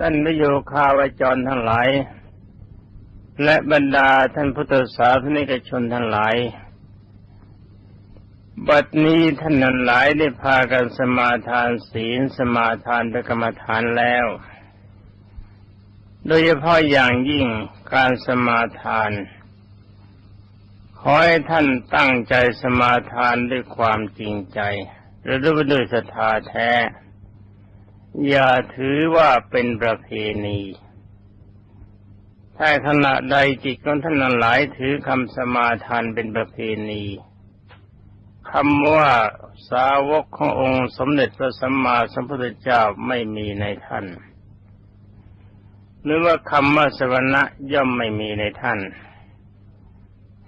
ท่านพโยคาวจรทั้งหลาย และบรรดาท่านพุทธศาสนิกชนทั้งหลาย บัดนี้ท่านนั้นหลายได้พากันสมาทานศีลสมาทานเป็นกรรมฐานแล้ว โดยเฉพาะอย่างยิ่งการสมาทาน ขอให้ท่านตั้งใจสมาทานด้วยความจริงใจ และด้วยศรัทธาแท้ อย่าถือว่าเป็นประเพณี ถ้าขณะใดจิตของท่านหลายถือคำสมาทานเป็นประเพณีคำว่าสาวกขององค์สมเด็จพระสัมมาสัมพุทธเจ้าไม่มีในท่าน หรือว่าคำว่าสวรรค์ย่อมไม่มีในท่าน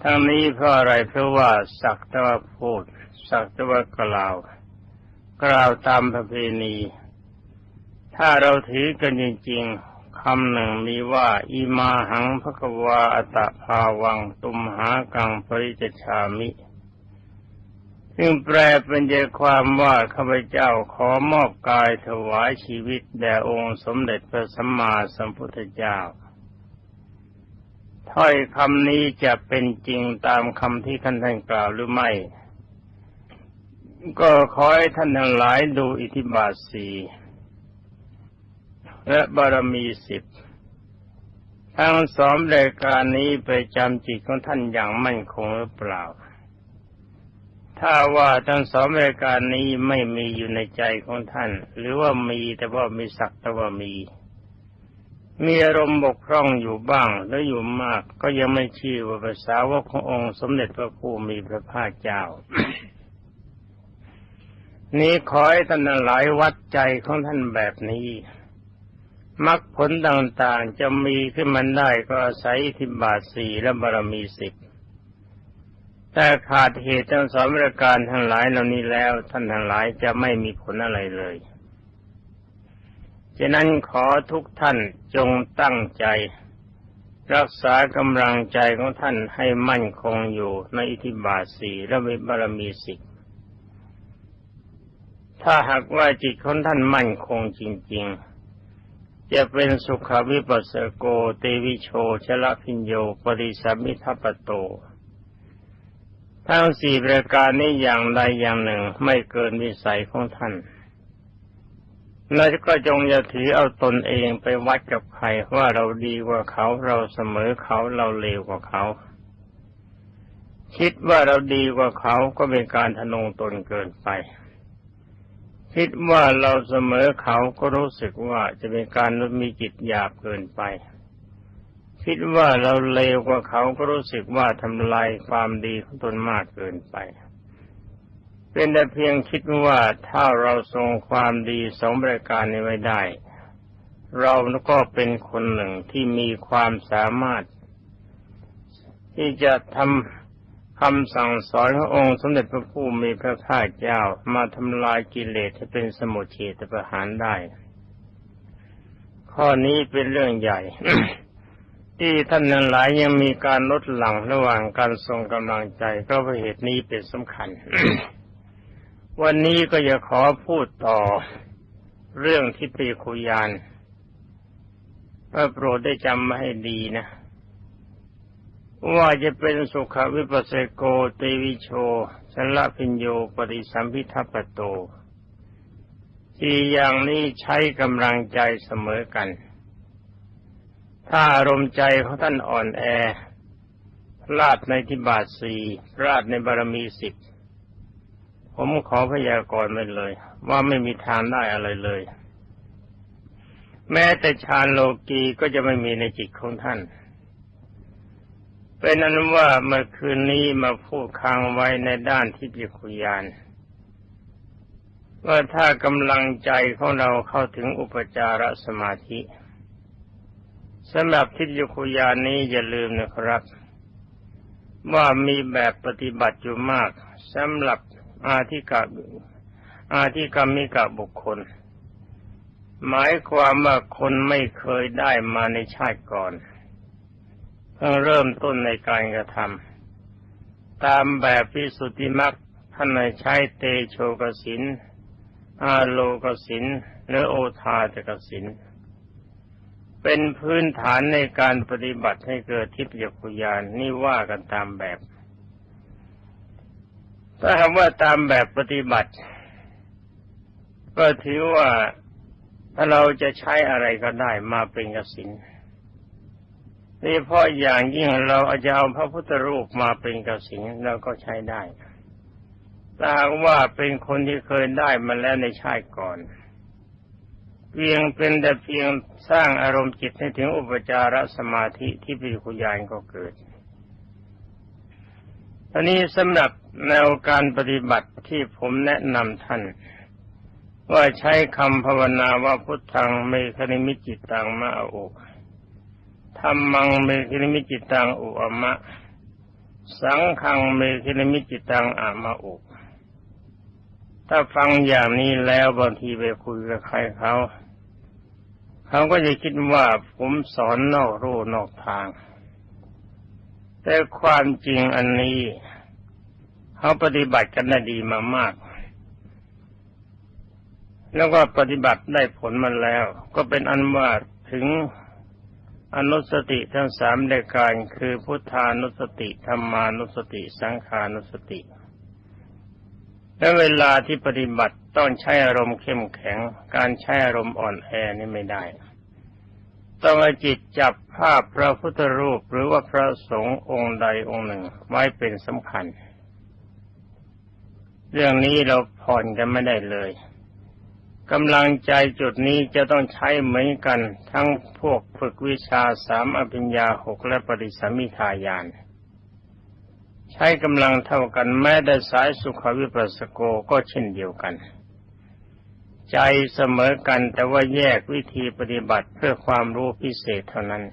ทั้งนี้เพราะอะไรเพราะว่าสักต่ว่าพูด สักต่ว่ากล่าว กล่าวตามประเพณี ถ้าเราถือกันจริงๆคำหนึ่งมีว่าอิมาหังภควาอัตภาวัง ตุมหากังปริจชามิซึ่งแปลเป็นใจความว่าข้าพเจ้าขอมอบกายถวายชีวิตแด่องค์สมเด็จพระสัมมาสัมพุทธเจ้า ถ้อยคำนี้จะเป็นจริงตามคำที่ท่านท่านกล่าวหรือไม่ ก็ขอให้ท่านทั้งหลายดูอิทิบาทสี และบารมีสิบทั้งสองรายการนี้ไปจำจิตของท่านอย่างมั่นคงหรือเปล่า ถ้าว่าทั้งสองรายการนี้ไม่มีอยู่ในใจของท่าน หรือว่ามีแต่ว่ามีสักแต่ว่ามี มีอารมณ์บกพร่องอยู่บ้างแล้วอยู่มาก ก็ยังไม่ชื่อว่าภาษาวกขององค์สมเด็จพระผู้มีพระภาคเจ้านี้ขอให้ท่านหลายวัดใจของท่านแบบนี้ มรรคผลต่างๆจะมีขึ้นมันได้ก็อาศัยทิบาทสี่และบารมีสิบแต่ขาดเหตุทั้งสองประการทั้งหลายเหล่านี้แล้ว ท่านทั้งหลายจะไม่มีผลอะไรเลยฉะนั้นขอทุกท่านจงตั้งใจ รักษากำลังใจของท่านให้มั่นคงอยู่ในอิทธิบาทสี่และบารมีสิบถ้าหากว่าจิตของท่านมั่นคงจริง ๆ จะเป็นสุขวิปัสสโกเตวิโชชละพิญโยปริสัมมิทัปโต ทั้งสี่ประการนี้อย่างใดอย่างหนึ่งไม่เกินวิสัยของท่านแล้วก็จงอย่าถือเอาตนเองไปวัดกับใครว่าเราดีกว่าเขาเราเสมอเขาเราเลวกว่าเขา คิดว่าเราดีกว่าเขาก็เป็นการทะนงตนเกินไป คิดว่าเราเสมอเขาก็รู้สึกว่าจะเป็นการมีจิตหยาบเกินไป คิดว่าเราเลวกว่าเขาก็รู้สึกว่าทำลายความดีของตนมากเกินไป เป็นแต่เพียงคิดว่าถ้าเราทรงความดีสองประการนี้ไว้ได้ เราก็เป็นคนหนึ่งที่มีความสามารถที่จะทำ คำสั่งสอนขององค์สมเด็จพระผู้มีพระภาคเจ้ามาทำลายกิเลสให้เป็นสมุทเฉตประหารได้ ข้อนี้เป็นเรื่องใหญ่ ที่ท่านนั้นหลายยังมีการลดหลั่งระหว่างการทรงกำลังใจก็เพราะเหตุนี้เป็นสำคัญ วันนี้ก็จะขอพูดต่อเรื่องที่ปีคุยานพระโปรดได้จำมาให้ดีนะ ว่าจะเป็นสุขวิปัสสโกเตวิโชสันละพิญโยปริสัมพิทัปโตที่อย่างนี้ใช้กำลังใจเสมอกัน ถ้าอารมณ์ใจของท่านอ่อนแอ พลาดในทิบาทสี่พลาดในบารมีสิบผมขอพยากรณ์ไปเลย ว่าไม่มีทางได้อะไรเลย แม้แต่ฌานโลกีก็จะไม่มีในจิตของท่าน เป็นนั้นว่าเมื่อคืนนี้มาพูดค้างไว้ในด้านที่พิคุยานว่าถ้ากำลังใจของเราเข้าถึงอุปจารสมาธิสำหรับทิฏยคุยานนี้อย่าลืมนะครับ ว่ามีแบบปฏิบัติอยู่มากสำหรับอาธิกาอาธิกรรมิกะบุคคล หมายความว่าคนไม่เคยได้มาในชาติก่อน เพิ่งเริ่มต้นในการกระทำตามแบบพิสุทธิมักท่านใช้เตโชกสินอาโลกสินหรือโอทาตกสินเป็นพื้นฐานในการปฏิบัติให้เกิดทิพยคุยานนี่ว่ากันตามแบบ ถ้าคำว่าตามแบบปฏิบัติ ก็ถือว่าถ้าเราจะใช้อะไรก็ได้มาเป็นกสิน โดยเฉพาะอย่างยิ่งเราอาจจะเอาพระพุทธรูปมาเป็นกสินเราก็ใช้ได้ถ้าว่าเป็นคนที่เคยได้มาแล้วในชาติก่อน เพียงเป็นแต่เพียงสร้างอารมณ์จิตให้ถึงอุปจารสมาธิที่ปิคุยานก็เกิดตอนนี้สำหรับแนวการปฏิบัติที่ผมแนะนำท่าน ว่าใช้คำภาวนาว่าพุทธังเมคณิมิจิตตังมาโอ ธรรมังเมคณิมิจิตังอุอมะ สังฆังเมคณิมิจิตังอามาอุถ้าฟังอย่างนี้แล้วบางทีไปคุยกับใครเขาเขาก็จะคิดว่าผมสอนนอกรูนอกทาง แต่ความจริงอันนี้เขาปฏิบัติกันได้ดีมามาก แล้วก็ปฏิบัติได้ผลมาแล้ว ก็เป็นอันว่าถึง อนุสติทั้งสามรายการคือพุทธานุสติธรรมานุสติสังขานุสติ และเวลาที่ปฏิบัติต้องใช้อารมณ์เข้มแข็ง การใช้อารมณ์อ่อนแอนี่ไม่ได้ ต้องอจิตจับภาพพระพุทธรูปหรือว่าพระสงฆ์องค์ใดองค์หนึ่งไว้เป็นสำคัญ เรื่องนี้เราผ่อนกันไม่ได้เลย กำลังใจจุดนี้จะต้องใช้เหมือนกัน ทั้งพวกฝึกวิชาสามอภิญญาหกและปริสมิทายาน ใช้กำลังเท่ากันแม้แต่สายสุขวิปัสสโกก็เช่นเดียวกัน ใจเสมอกันแต่ว่าแยกวิธีปฏิบัติเพื่อความรู้พิเศษเท่านั้น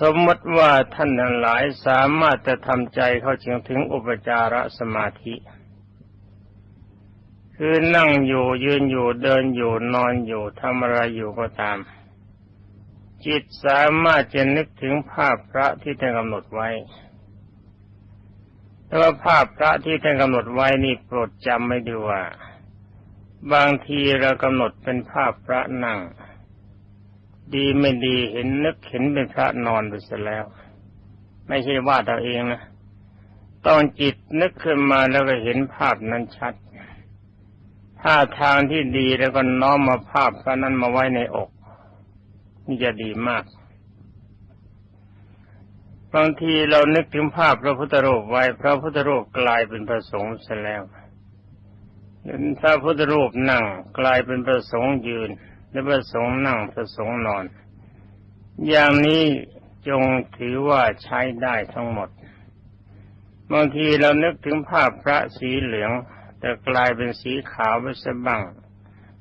สมมติว่าท่านทั้งหลายสามารถจะทำใจเข้าถึงถึงอุปจารสมาธิ คือนั่งอยู่ยืนอยู่เดินอยู่นอนอยู่ทำอะไรอยู่ก็ตาม จิตสามารถจะนึกถึงภาพพระที่ท่านกำหนดไว้แต่ว่าภาพพระที่ท่านกำหนดไว้นี่โปรดจำไม่ดูว่า บางทีเรากำหนดเป็นภาพพระนั่ง ดีไม่ดีเห็นนึกเห็นเป็นพระนอนไปเสียแล้ว ไม่ใช่ว่าตัวเองนะต้องจิตนึกขึ้นมาแล้วก็เห็นภาพนั้นชัด ถ้าทางที่ดีแล้วก็น้อมมาภาพพระนั้นมาไว้ในอก นี่จะดีมาก บางทีเรานึกถึงภาพพระพุทธรูปไว้พระพุทธรูปกลายเป็นพระสงฆ์เสแล้วเห็นพระพุทธรูปนั่งกลายเป็นพระสงฆ์ยืน และพระสงฆ์นั่งพระสงฆ์นอน อย่างนี้จงถือว่าใช้ได้ทั้งหมด บางทีเรานึกถึงภาพพระสีเหลือง แต่กลายเป็นสีขาวไปซะบ้าง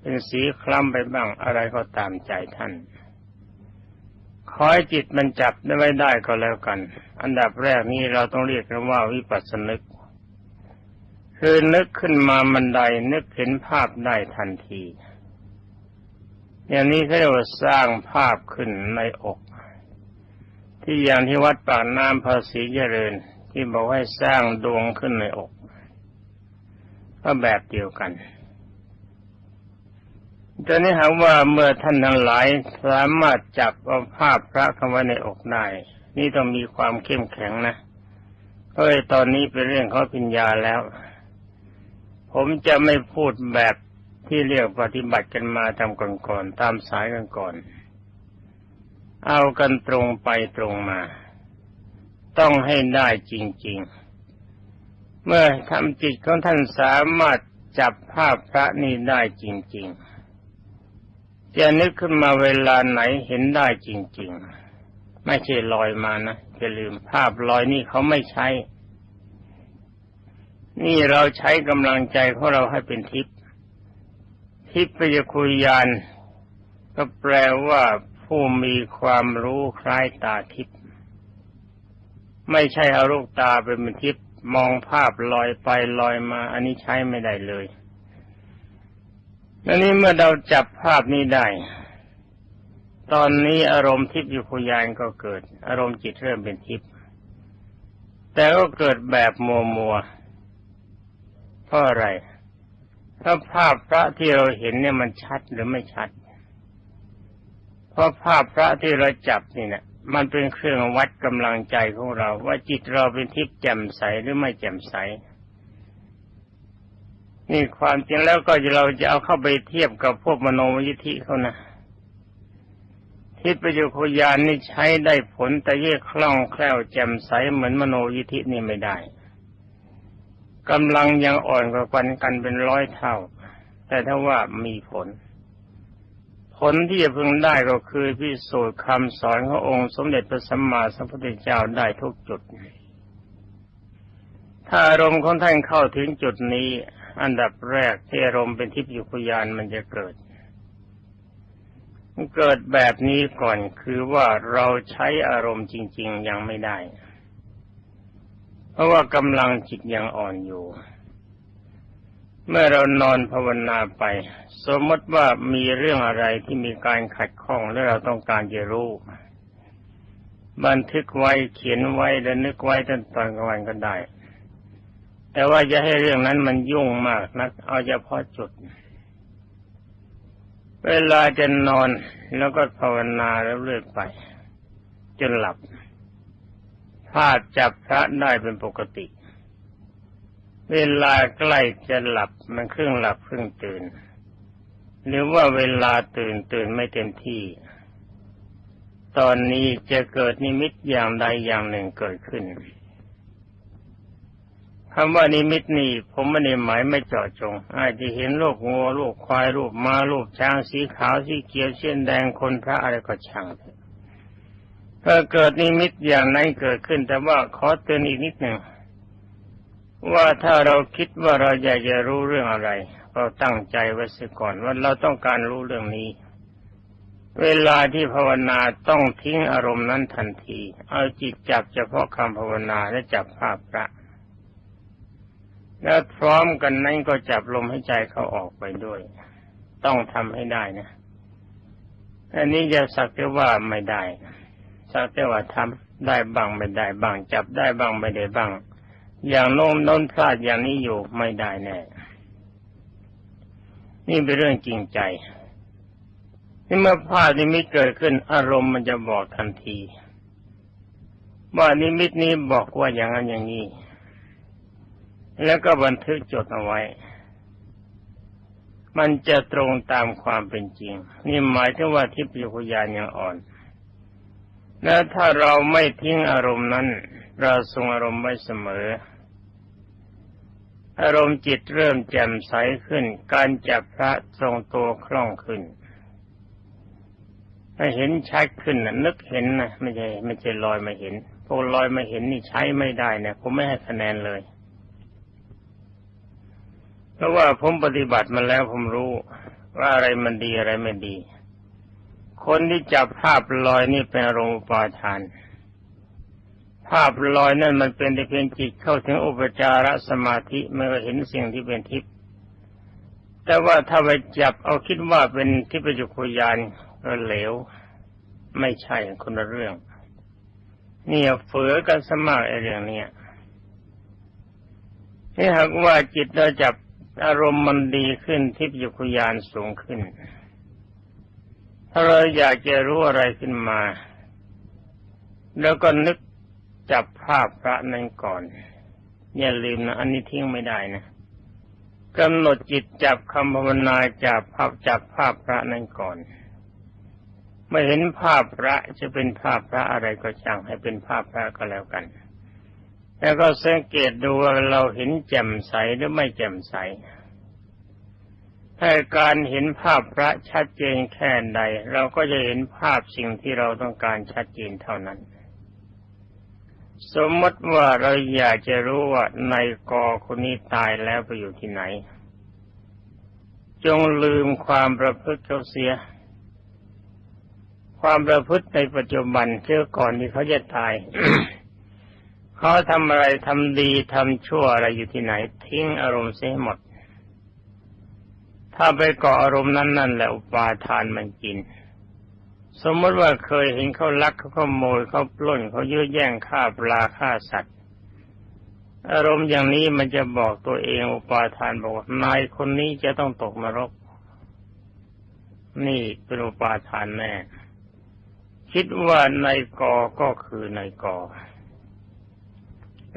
เป็นสีคล้ำไปบ้างอะไรก็ตามใจท่านขอให้จิตมันจับได้ไม่ได้ก็แล้วกัน อันดับแรกนี้เราต้องเรียกกันว่าวิปัสสนึก คือนึกขึ้นมามันใดนึกเห็นภาพได้ทันที อย่างนี้เขาเรียกว่าสร้างภาพขึ้นในอก ที่อย่างที่วัดปากน้ำภาษีเจริญ ที่บอกให้สร้างดวงขึ้นในอก ก็แบบเดียวกันตอนนี้หาว่าเมื่อท่านทั้งหลายสามารถจับเอาภาพพระเข้าในอกได้ นี่ต้องมีความเข้มแข็งนะเพราะตอนนี้เป็นเรื่องเขาปัญญาแล้ว ผมจะไม่พูดแบบที่เรียกปฏิบัติกันมาทำก่อนๆตามสายกันก่อน เอากันตรงไปตรงมา ต้องให้ได้จริง ๆ เมื่อทำจิตของท่านสามารถจับภาพพระนี้ได้จริง ๆ จะนึกขึ้นมาเวลาไหนเห็นได้จริง ๆ ไม่ใช่ลอยมานะจะลืมภาพลอยนี่เขาไม่ใช้ นี่เราใช้กำลังใจของเราให้เป็นทิพย์ทิพย์ปยคุยานก็แปลว่าผู้มีความรู้คล้ายตาทิพย์ไม่ใช่เอาลูกตาเป็นทิพย์ มองภาพลอยไปลอยมา อันนี้ใช้ไม่ได้เลยอันนี้เมื่อเราจับภาพนี้ได้ ตอนนี้อารมณ์ทิพย์อยู่พยานก็เกิด อารมณ์จิตเริ่มเป็นทิพย์แต่ก็เกิดแบบมัวมัวเพราะอะไรถ้าภาพพระที่เราเห็นเนี่ยมันชัดหรือไม่ชัด เพราะภาพพระที่เราจับนี่เนะ มันเป็นเครื่องวัดกำลังใจของเรา ว่าจิตเราเป็นทิพย์แจ่มใสหรือไม่แจ่มใส นี่ความจริงแล้วก็เราจะเอาเข้าไปเทียบกับพวกมโนวิธิเขานะทิพยุคยานนี่ใช้ได้ผลแต่เยกคล่องแคล่วแจ่มใสเหมือนมโนยิธินี่ไม่ได้กำลังยังอ่อนกว่ากันกันเป็นร้อยเท่า แต่ถ้าว่ามีผล ผลที่จะพึงได้ก็คือพิสูจน์คำสอนขององค์สมเด็จพระสัมมาสัมพุทธเจ้าได้ทุกจุด ถ้าอารมณ์ของท่านเข้าถึงจุดนี้ อันดับแรกที่อารมณ์เป็นทิพยุคยานมันจะเกิด เกิดแบบนี้ก่อนคือว่าเราใช้อารมณ์จริง ๆ ยังไม่ได้ เพราะว่ากำลังจิตยังอ่อนอยู่ เมื่อเรานอนภาวนาไป สมมติว่ามีเรื่องอะไรที่มีการขัดข้องและเราต้องการจะรู้ บันทึกไว้เขียนไว้และนึกไว้ตอนตอนกลางวันก็ได้ แต่ว่าจะให้เรื่องนั้นมันยุ่งมากนัก เอาเฉพาะจุด เวลาจะนอนแล้วก็ภาวนาแล้วเรื่อยไป จนหลับพลาดจับพระได้เป็นปกติ เวลาใกล้จะหลับมันครึ่งหลับครึ่งตื่น หรือว่าเวลาตื่นตื่นไม่เต็มที่ ตอนนี้จะเกิดนิมิตอย่างใดอย่างหนึ่งเกิดขึ้นคำว่านิมิตนี่ผมไม่ได้หมายไม่เจาะจง อาจจะเห็นโลกงัวโลกควายรูปม้ารูปช้างสีขาวสีเขียวเช่นแดงคนพระอะไรก็ช่างถ้าเกิดนิมิตอย่างนั้นเกิดขึ้น แต่ว่าขอเตือนอีกนิดหนึ่ง ว่าถ้าเราคิดว่าเราอยากจะรู้เรื่องอะไร เราตั้งใจไว้เสียก่อนว่าเราต้องการรู้เรื่องนี้ เวลาที่ภาวนาต้องทิ้งอารมณ์นั้นทันที เอาจิตจับเฉพาะคำภาวนาและจับภาพพระ แล้วพร้อมกันนั้นก็จับลมให้ใจเขาออกไปด้วย ต้องทำให้ได้นะอันนี้จะสักแต่ว่าไม่ได้สักแต่ว่าทำได้บ้างไม่ได้บ้าง จับได้บ้างไม่ได้บ้าง อย่างโน้มโน้นพลาดอย่างนี้อยู่ไม่ได้แน่ นี่เป็นเรื่องจริงใจที่เมื่อพลาดนิมิตเกิดขึ้นอารมณ์มันจะบอกทันทีว่านิมิตนี้บอกว่าอย่างนั้นอย่างนี้ แล้วก็บันทึกจดเอาไว้ มันจะตรงตามความเป็นจริง นี่หมายถึงว่าทิพยคุยานยังอ่อน และถ้าเราไม่ทิ้งอารมณ์นั้น เราทรงอารมณ์ไว้เสมอ อารมณ์จิตเริ่มแจ่มใสขึ้น การจับพระทรงตัวคล่องขึ้นถ้าเห็นชัดขึ้นนะนึกเห็นนะไม่ใช่ไม่ใช่ลอยมาเห็นพวกลอยมาเห็นนี่ใช้ไม่ได้นะผมไม่ให้คะแนนเลย เพราะว่าผมปฏิบัติมาแล้วผมรู้ ว่าอะไรมันดีอะไรไม่ดี คนที่จับภาพลอยนี่เป็นอารมณ์ปาทาน ภาพลอยนั่นมันเป็นแต่เพียงจิตเข้าถึงอุปจารสมาธิไม่เห็นสิ่งที่เป็นทิพย์แต่ว่าถ้าไปจับเอาคิดว่าเป็นทิพยุคุยานก็เหลว ไม่ใช่คนละเรื่อง เนี่ยเฝือกันสมัครไอ้เรื่องเนี้ยนี่หากว่าจิตเราจับอารมณ์มันดีขึ้นทิพยคุยานสูงขึ้น ถ้าเราอยากจะรู้อะไรขึ้นมา แล้วก็นึก จับภาพพระนั้นก่อน อย่าลืมนะ อันนี้ทิ้งไม่ได้นะกำหนดจิตจับคำภาวนาจับภาพจับภาพพระนั้นก่อนไม่เห็นภาพพระจะเป็นภาพพระอะไรก็ช่างให้เป็นภาพพระก็แล้วกัน แล้วก็สังเกตดูว่าเราเห็นแจ่มใสหรือไม่แจ่มใสถ้าการเห็นภาพพระชัดเจนแค่ใด เราก็จะเห็นภาพสิ่งที่เราต้องการชัดเจนเท่านั้น สมมติว่าเราอยากจะรู้ว่าในกอคนนี้ตายแล้วไปอยู่ที่ไหน จงลืมความประพฤติเขาเสีย ความประพฤติในปัจจุบันเชื่อก่อนที่เขาจะตายเขาทำอะไรทำดีทำชั่วอะไรอยู่ที่ไหน ทิ้งอารมณ์เสียหมด ถ้าไปเกาะอารมณ์นั้นนั่นแหละอุปาทานมันกิน สมมติว่าเคยเห็นเขาลักเขาขโมยเขาปล้นเขายื้อแย่งฆ่าปลาฆ่าสัตว์ อารมณ์อย่างนี้มันจะบอกตัวเองอุปาทานบอกนายคนนี้จะต้องตกนรก นี่เป็นอุปาทานแน่คิดว่าในกอก็คือในกอ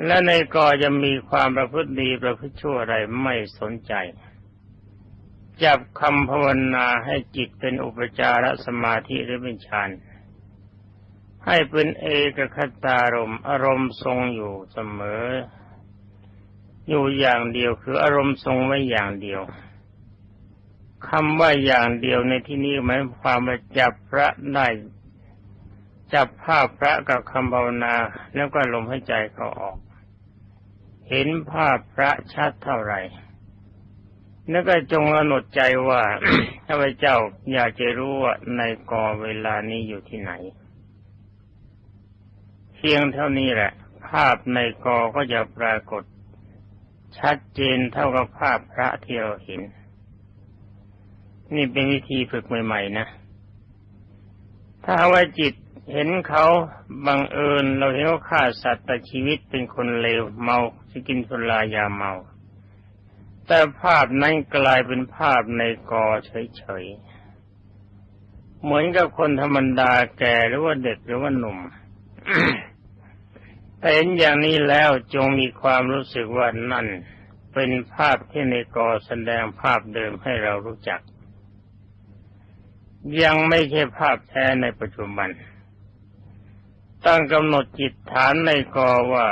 และในกอจะมีความประพฤติดีประพฤติชั่วอะไรไม่สนใจ จับคำภาวนาให้จิตเป็นอุปจารสมาธิหรือเป็นฌานให้เป็นเอกคตารมอารมณ์ทรงอยู่เสมอ อยู่อย่างเดียวคืออารมณ์ทรงไว้อย่างเดียวคำว่าอย่างเดียวในที่นี้หมายความว่าจับพระได้จับภาพพระกับคำภาวนาแล้วก็ลมให้ใจเขาออก เห็นภาพพระชัดเท่าไหร่ แล้วก็จงกำหนดใจว่าข้าพเจ้าอยากจะรู้ว่าในกอเวลานี้อยู่ที่ไหน เพียงเท่านี้แหละ ภาพในกอก็จะปรากฏ ชัดเจนเท่ากับภาพพระที่เราเห็น นี่เป็นวิธีฝึกใหม่ๆนะ ถ้าว่าจิตเห็นเขาบังเอิญเราเห็นเขาฆ่าสัตว์แต่ชีวิตเป็นคนเลวเมาสกินสุรายาเมา แต่ภาพนั้นกลายเป็นภาพในกอเฉยๆ เหมือนกับคนธรรมดาแก่หรือว่าเด็กหรือว่าหนุ่มแต่เห็นอย่างนี้แล้วจงมีความรู้สึกว่านั่น เป็นภาพที่ในกอแสดงภาพเดิมให้เรารู้จัก ยังไม่ใช่ภาพแท้ในปัจจุบัน ตั้งกำหนดจิตฐานในกอว่า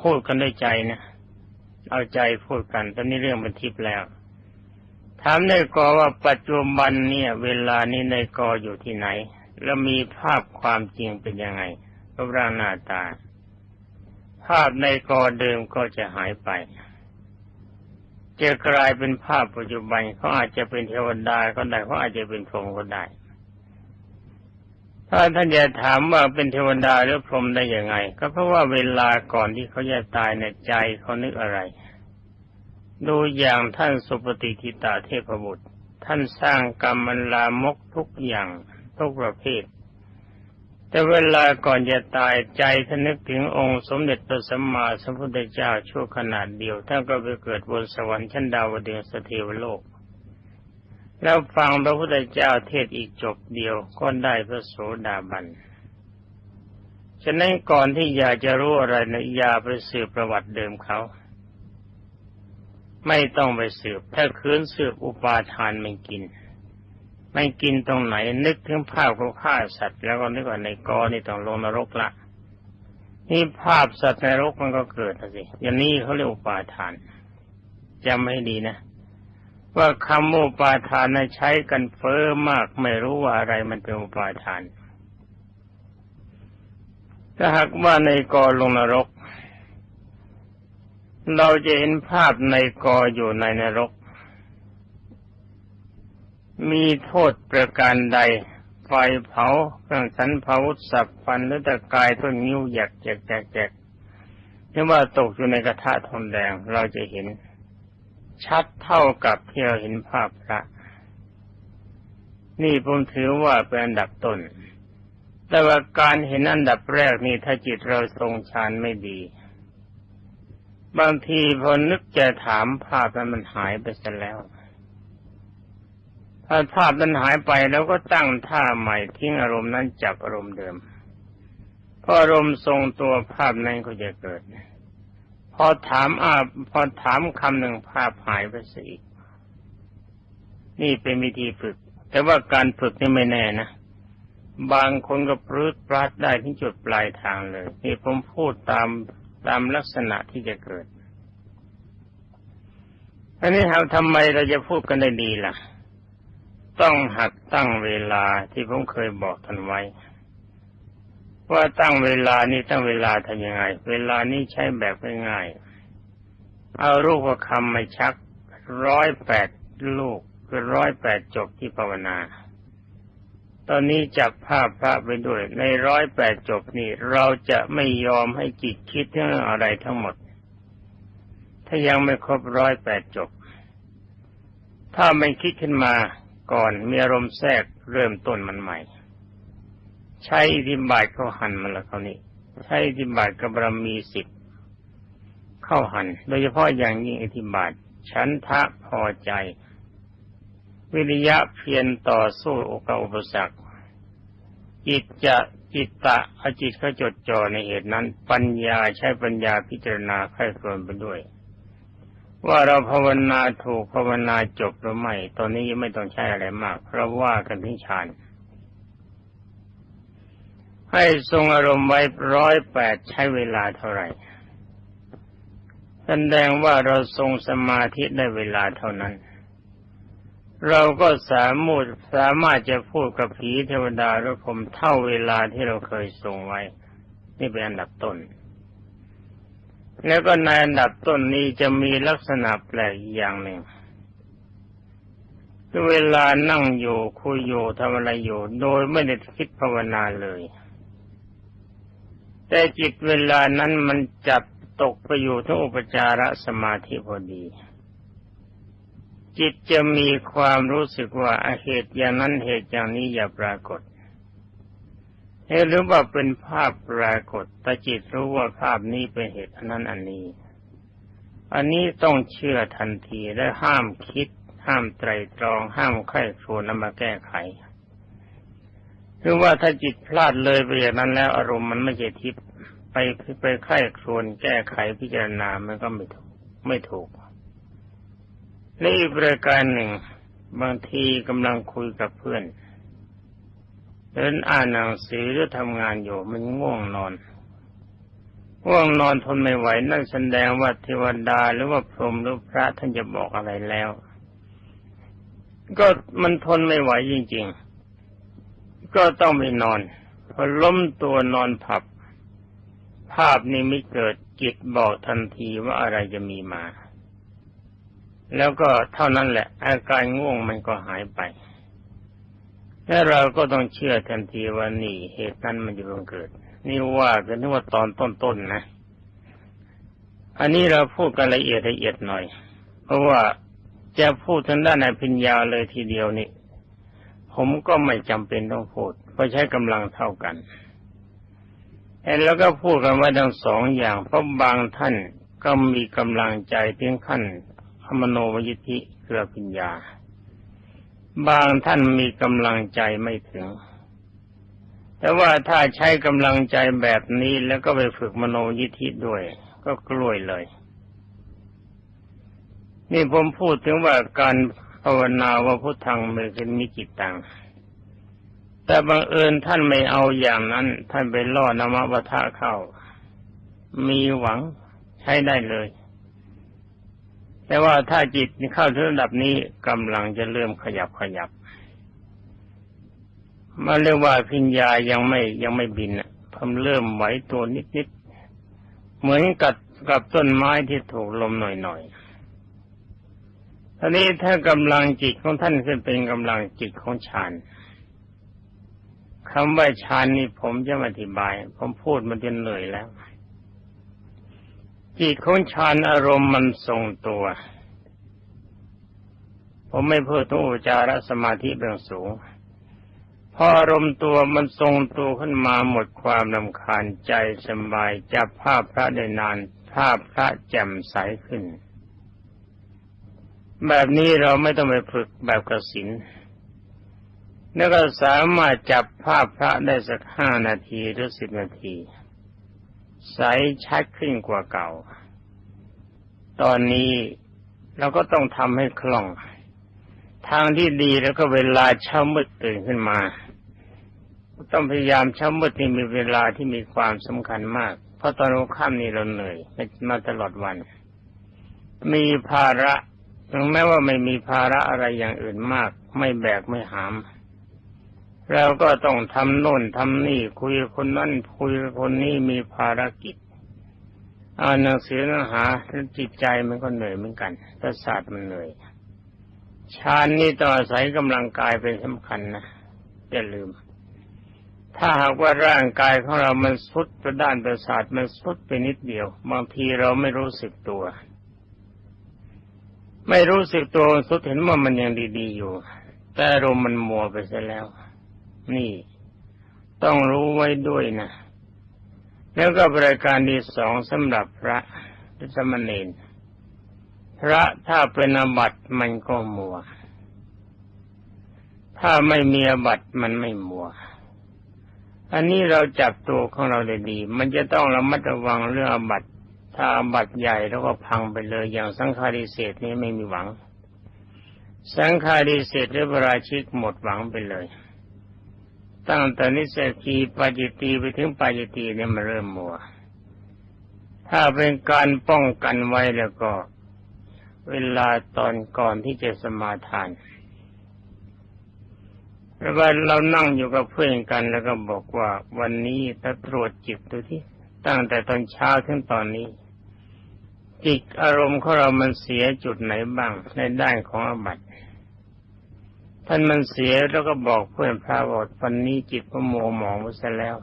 พูดกันด้วยใจนะ เอาใจพูดกัน ตอนนี้เรื่องมันทิพแล้วถามในกอว่าปัจจุบันเนี่ย เวลานี้ในกออยู่ที่ไหน แล้วมีภาพความจริงเป็นยังไงรูปร่างหน้าตา ภาพในกอเดิมก็จะหายไป จะกลายเป็นภาพปัจจุบันเขาอาจจะเป็นเทวดาก็ได้เขาอาจจะเป็นพรหมก็ได้ ถ้าท่านจะถามว่าเป็นเทวดาหรือพรหมได้ยังไง ก็เพราะว่าเวลาก่อนที่เขาจะตายในใจเขานึกอะไร ดูอย่างท่านสุปฏิทิตาเทพบุตร ท่านสร้างกรรมมันลามกทุกอย่างทุกประเภท แต่เวลาก่อนจะตายใจท่านนึกถึงองค์สมเด็จพระสัมมาสัมพุทธเจ้าชั่วขนาดเดียวท่านก็ไปเกิดบนสวรรค์ชั้นดาวดึงสเทวโลก แล้วฟังพระพุทธเจ้าเทศอีกจบเดียวก็ได้พระโสดาบันฉะนั้นก่อนที่อยากจะรู้อะไรนะอย่าไปสืบประวัติเดิมเขา ไม่ต้องไปสืบถ้าคืนสืบอุปาทานไม่กิน ไม่กินตรงไหนนึกถึงภาพเขาฆ่าสัตว์ แล้วก็นึกว่าในกอนี่ต้องลงนรกละนี่ภาพสัตว์ในรกมันก็เกิดสิอย่างนี้เขาเรียกอุปาทานจำให้ดีนะ ว่าคำอุปาทานใช้กันเฟ้อมากไม่รู้ว่าอะไรมันเป็นอุปาทานถ้าหากว่าในกอลงนรก เราจะเห็นภาพในกออยู่ในนรก มีโทษประการใด ไฟเผาเครื่องสันเผาสับฟันหรือตะกายต้นนิ้วหยักแจกแจกแจกหรือว่าตกอยู่ในกระทะทองแดงเราจะเห็น ชัดเท่ากับที่เราเห็นภาพพระ นี่ผมถือว่าเป็นอันดับต้น แต่ว่าการเห็นอันดับแรกนี่ถ้าจิตเราทรงฌานไม่ดี บางทีพอนึกจะถามภาพนั้นมันหายไปซะแล้ว ถ้าภาพนั้นหายไปแล้วก็ตั้งท่าใหม่ทิ้งอารมณ์นั้นจับอารมณ์เดิมพออารมณ์ทรงตัวภาพนั้นก็จะเกิด พอถามอาพอถามคำหนึ่งภาพหายไปสิอีก นี่เป็นวิธีฝึก แต่ว่าการฝึกนี่ไม่แน่นะบางคนก็ปลื้ดปราดได้ที่จุดปลายทางเลยนี่ผมพูดตาม ตามลักษณะที่จะเกิดอันนี้ทำไมเราจะพูดกันได้ดีล่ะ ต้องหัดตั้งเวลาที่ผมเคยบอกท่านไว้ ว่าตั้งเวลานี้ตั้งเวลาทำยังไง เวลานี้ใช้แบบง่ายๆเอารูปคำมาชักร้อยแปดลูกคือร้อยแปดจบที่ภาวนา ตอนนี้จับภาพพระไปด้วย ในร้อยแปดจบนี่ เราจะไม่ยอมให้จิตคิดเรื่องอะไรทั้งหมด ถ้ายังไม่ครบร้อยแปดจบ ถ้าไม่คิดขึ้นมาก่อนมีอารมณ์แทรกเริ่มต้นมันใหม่ ใช้อิทิบาทเข้าหันมันละเขานี่ใช้อิทิบาทกับบารมีสิบเข้าหัน โดยเฉพาะอย่างยิ่งอิทิบาทฉันทะพอใจ วิริยะเพียรต่อสู้อกอุปสรรคจิตจะจิตตะอจิตเขาจดจ่อในเหตุนั้น ปัญญาใช้ปัญญาพิจารณาไข้ควนไปด้วย ว่าเราภาวนาถูกภาวนาจบหรือไม่ตอนนี้ยังไม่ต้องใช้อะไรมาก เพราะว่ากันที่ฌานให้ทรงอารมณ์ไว้ร้อยแปดใช้เวลาเท่าไหร่แสดงว่าเราทรงสมาธิได้เวลาเท่านั้น เราก็สามารถสามารถจะพูดกับผีเทวดาหรือผมเท่าเวลาที่เราเคยทรงไว้ นี่เป็นอันดับต้น แล้วก็ในอันดับต้นนี้จะมีลักษณะแปลกอย่างหนึ่งคือเวลานั่งอยู่คุยอยู่ทำอะไรอยู่ โดยไม่ได้คิดภาวนาเลย แต่จิตเวลานั้นมันจับตกไปอยู่ทั้งอุปจารสมาธิพอดี จิตจะมีความรู้สึกว่าเหตุอย่างนั้นเหตุอย่างนี้อย่าปรากฏหรือว่าเป็นภาพปรากฏแต่จิตรู้ว่าภาพนี้เป็นเหตุอันนั้นอันนี้ อันนี้ต้องเชื่อทันทีและห้ามคิด ห้ามไตรตรอง ห้ามไข้ครวนนำมาแก้ไขหรือว่าถ้าจิตพลาดเลยไปอย่างนั้นแล้วอารมณ์มันไม่ใช่ทิพย์ไปไปไข้ครวนแก้ไขพิจารณามันก็ไม่ถูกไม่ถูก และอีกประการหนึ่ง บางทีกำลังคุยกับเพื่อนเดินอ่านหนังสือหรือทำงานอยู่มันง่วงนอนง่วงนอนทนไม่ไหวนั่นแสดงว่าเทวดาหรือว่าพรหมหรือพระท่านจะบอกอะไรแล้ว ก็มันทนไม่ไหวจริง ๆ ก็ต้องไปนอน พอล้มตัวนอนผับ ภาพนี้ไม่เกิดจิตบอกทันทีว่าอะไรจะมีมา แล้วก็เท่านั้นแหละ อาการง่วงมันก็หายไป และเราก็ต้องเชื่อทันทีว่านี่เหตุนั้นมันจะบังเกิด นี่ว่ากันนึกว่าตอนต้นๆนนะ อันนี้เราพูดกันละเอียดละเอียดหน่อย เพราะว่าจะพูดทางด้านในพิญญาเลยทีเดียวนี่ ผมก็ไม่จำเป็นต้องพูด เพราะใช้กำลังเท่ากันแล้วก็พูดกันว่าทั้งสองอย่างเพราะบางท่านก็มีกำลังใจเพียงขั้น มโนวยิธิเกือปัญญา บางท่านมีกำลังใจไม่ถึง แต่ว่าถ้าใช้กำลังใจแบบนี้แล้วก็ไปฝึกมโนยิธิด้วย ก็กล้วยเลย นี่ผมพูดถึงว่าการภาวนาว่าพุทธังเมกินมิจิตัง แต่บังเอิญท่านไม่เอาอย่างนั้น ท่านไปล่อนามวัฏะเข้า มีหวังใช้ได้เลย แต่ว่าถ้าจิตเข้าถึงระดับนี้กำลังจะเริ่มขยับขยับมาเรียกว่าพิญญายังไม่ยังไม่บินอะผมเริ่มไหวตัวนิดๆเหมือนกับกับต้นไม้ที่ถูกลมหน่อยๆทีนี้ถ้ากำลังจิตของท่านขึ้นเป็นกำลังจิตของฌานคำว่าฌานนี่ผมจะอธิบาย ผมพูดมาจนเหนื่อยแล้ว จิตของฌานอารมณ์มันทรงตัว ผมไม่พูดถึงอุจารสมาธิเบื้องสูง พออารมณ์ตัวมันทรงตัวขึ้นมาหมดความลำคาญใจสบายจับภาพพระได้นาน ภาพพระแจ่มใสขึ้น แบบนี้เราไม่ต้องไปฝึกแบบกสินแล้วก็สามารถจับภาพพระได้สักห้านาทีหรือสิบนาที ใสชัดขึ้นกว่าเก่า ตอนนี้เราก็ต้องทำให้คล่อง ทางที่ดีแล้วก็เวลาเช้ามืดตื่นขึ้นมา ต้องพยายามเช้ามืดที่มีเวลาที่มีความสำคัญมาก เพราะตอนค่ำนี้เราเหนื่อยมาตลอดวัน มีภาระถึงแม้ว่าไม่มีภาระอะไรอย่างอื่นมาก ไม่แบกไม่หาม เราก็ต้องทำโน่นทำนี่คุยคนนั้นคุยคนนี้มีภารกิจอ่านหนังสือเนื้อหาจิตใจมันก็เหนื่อยเหมือนกันประสาทมันเหนื่อยฌานนี่ต่ออาศัยกำลังกายเป็นสำคัญนะอย่าลืม ถ้าหากว่าร่างกายของเรามันสุดประด้านประสาทมันสุดไปนิดเดียว บางทีเราไม่รู้สึกตัว ไม่รู้สึกตัวสุดเห็นว่ามันยังดีๆอยู่ แต่อารมณ์มันมัวไปซะแล้ว นี่ ต้องรู้ไว้ด้วยนะ แล้วก็บริการที่สองสำหรับพระสมณีนพระถ้าเป็นอบัตมันก็มัว ถ้าไม่มีอบัตมันไม่มัว อันนี้เราจับตัวของเราได้ดี มันจะต้องระมัดระวังเรื่องอบัตถ้าอบัตใหญ่แล้วก็พังไปเลย อย่างสังฆาริเศษนี้ไม่มีหวัง สังฆาริเศษหรือประราชิกหมดหวังไปเลย ตั้งแต่นิสกีปาจิตีไปถึงปาจิตีเนี่ยมาเริ่มมัว ถ้าเป็นการป้องกันไว้แล้วก็ เวลาตอนก่อนที่จะสมาทานแล้วว่าเรานั่งอยู่กับเพื่อนกันแล้วก็บอกว่าวันนี้ถ้าตรวจจิตดูที่ตั้งแต่ตอนเช้าถึงตอนนี้ จิตอารมณ์ของเรามันเสียจุดไหนบ้างในด้านของอบัติ ท่านมันเสียแล้วก็บอกเพื่อนพระบอกวันนี้จิตก็โมหมองไปซะแล้ว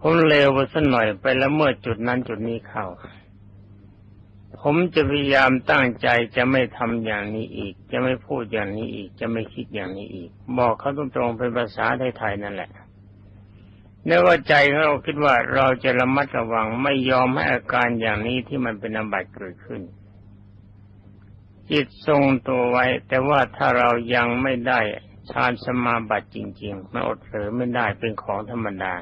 ผมเลวไปสักหน่อยไปแล้วเมื่อจุดนั้นจุดนี้เข้า ผมจะพยายามตั้งใจจะไม่ทำอย่างนี้อีก จะไม่พูดอย่างนี้อีก จะไม่คิดอย่างนี้อีก บอกเขาตรงๆเป็นภาษาไทยๆนั่นแหละเนื่อว่าใจเราคิดว่าเราจะระมัดระวังไม่ยอมให้อาการอย่างนี้ที่มันเป็นอาบัตเกิดขึ้น จิตทรงตัวไว้ แต่ว่าถ้าเรายังไม่ได้ฌานสมาบัติจริงๆมันอดเผลอไม่ได้เป็นของธรรมดา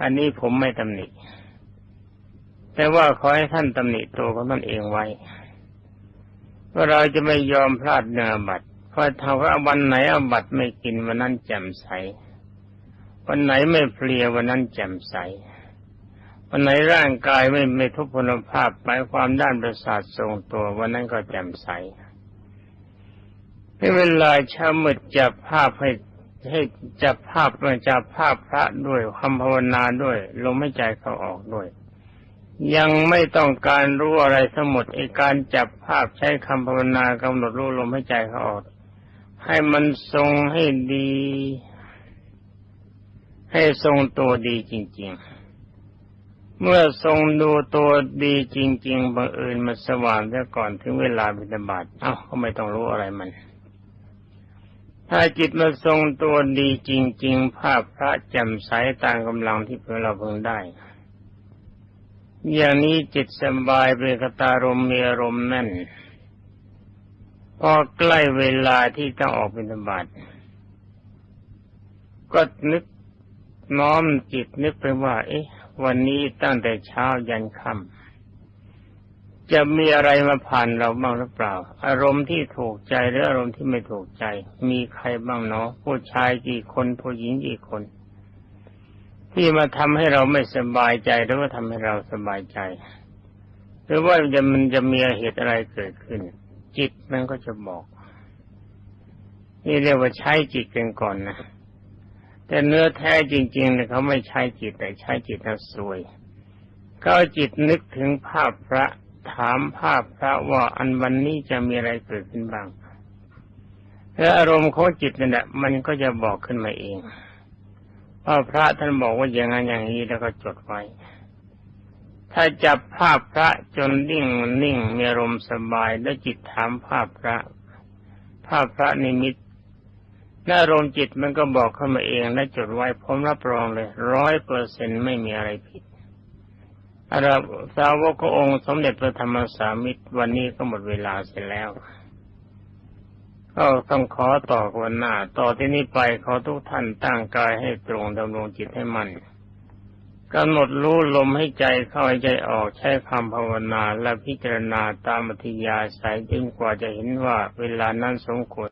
อันนี้ผมไม่ตำหนิ แต่ว่าขอให้ท่านตำหนิตัวของท่านเองไว้ว่าเราจะไม่ยอมพลาดเนื้อบัตรเพราะถ้าว่าวันไหนอาบัตไม่กินวันนั้นแจ่มใส วันไหนไม่เพลียวันนั้นแจ่มใส วันไหนร่างกายไม่ไม่ทุพพลภาพหมายความด้านประสาททรงตัววันนั้นก็แจ่มใสในเวลาเช้ามืดจับภาพให้ให้จับภาพมาจับภาพพระด้วยคำภาวนาด้วย ลมหายใจเขาออกด้วย ยังไม่ต้องการรู้อะไรทั้งหมดไอการจับภาพใช้คำภาวนากำหนดรู้ลมหายใจเขาออก ให้มันทรงให้ดี ให้ทรงตัวดีจริง ๆ เมื่อทรงดูตัวดีจริง ๆบังเอิญมาสว่างแต่ก่อนถึงเวลาบิณฑบาตเอ้าก็ไม่ต้องรู้อะไรมัน ถ้าจิตมาทรงตัวดีจริง ๆ ภาพพระแจ่มใสตามกำลังที่เพื่อเราเพิ่งได้ อย่างนี้จิตสบายเป็นกตารมมีอารมณ์แน่นพอใกล้เวลาที่ต้องออกบิณฑบาตก็นึกน้อมจิตนึกไปว่า เอ๊ะ วันนี้ตั้งแต่เช้ายันค่ำจะมีอะไรมาผ่านเราบ้างหรือเปล่า อารมณ์ที่ถูกใจหรืออารมณ์ที่ไม่ถูกใจ มีใครบ้างเนาะผู้ชายกี่คนผู้หญิงกี่คน ที่มาทำให้เราไม่สบายใจหรือว่าทำให้เราสบายใจ หรือว่าจะมันจะมีเหตุอะไรเกิดขึ้น จิตมันก็จะบอก นี่เรียกว่าใช้จิตกันก่อนนะ แต่เนื้อแท้จริงๆเนี่ยเขาไม่ใช้จิตแต่ใช้จิตแล้วสวยก็จิตนึกถึงภาพพระถามภาพพระว่าอันวันนี้จะมีอะไรเกิดขึ้นบ้าง แล้วอารมณ์ของจิตนั่นแหละมันก็จะบอกขึ้นมาเองพราพระท่านบอกว่าอย่างนั้นอย่างนี้แล้วก็จดไว้ ถ้าจับภาพพระจนนิ่งนิ่งมีอารมณ์สบายแล้วจิตถามภาพพระ ภาพพระนิมิต นอารมณ์จิตมันก็บอกเข้ามาเองและจดไว้ผมรับรองเลยร้อยเปอร์เซ็นไม่มีอะไรผิดอาราสาวกองค์สมเด็จพระธรรมสามิตรวันนี้ก็หมดเวลาเสร็จแล้ว ก็ต้องขอต่อวันหน้า ต่อที่นี้ไปขอทุกท่านตั้งกายให้ตรงดำรงจิตให้มันกำหนดรู้ลมให้ใจเข้าใจออกใช้คำภาวนาและพิจารณาตามมัธยาสายจนกว่าจะเห็นว่าเวลานั้นสมควร